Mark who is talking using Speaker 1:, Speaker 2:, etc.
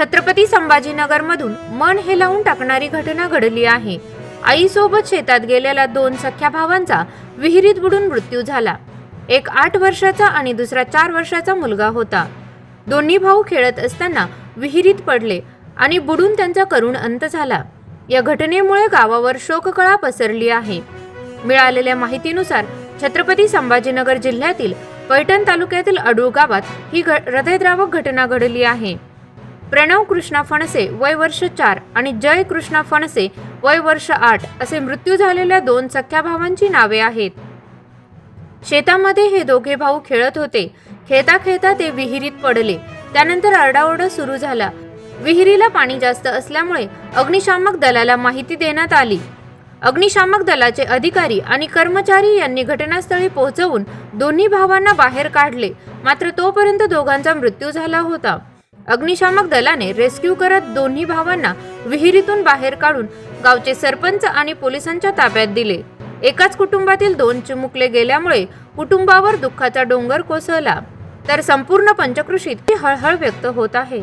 Speaker 1: छत्रपती संभाजीनगरमधून मन हेलावून टाकणारी घटना घडली आहे. आईसोबत शेतात गेलेल्या दोन सख्या भावांचा विहिरीत बुडून मृत्यू झाला. एक आठ वर्षाचा आणि दुसरा चार वर्षाचा मुलगा होता. दोन्ही भाऊ खेळत असताना विहिरीत पडले आणि बुडून त्यांचा करुण अंत झाला. या घटनेमुळे गावावर शोककळा पसरली आहे. मिळालेल्या माहितीनुसार छत्रपती संभाजीनगर जिल्ह्यातील पैठण तालुक्यातील अडूळ गावात ही घ हृदयद्रावक घटना घडली आहे. प्रणव कृष्णा फणसे वय वर्ष चार आणि जय कृष्णा फणसे वय वर्ष आठ असे मृत्यू झालेल्या दोन सख्या भावांची नावे आहेत. शेतामध्ये हे दोघे भाऊ खेळत होते. खेळता खेळता ते विहिरीत पडले. त्यानंतर आरडाओरडा सुरू झाला. विहिरीला पाणी जास्त असल्यामुळे अग्निशामक दलाला माहिती देण्यात आली. अग्निशामक दलाचे अधिकारी आणि कर्मचारी यांनी घटनास्थळी पोहोचवून दोन्ही भावांना बाहेर काढले. मात्र तोपर्यंत दोघांचा मृत्यू झाला होता. अग्निशामक दलाने रेस्क्यू करत दोन्ही भावांना विहिरीतून बाहेर काढून गावचे सरपंच आणि पोलिसांच्या ताब्यात दिले. एकाच कुटुंबातील दोन चिमुकले गेल्यामुळे कुटुंबावर दुःखाचा डोंगर कोसळला. तर संपूर्ण पंचकृषीत हळहळ व्यक्त होत आहे.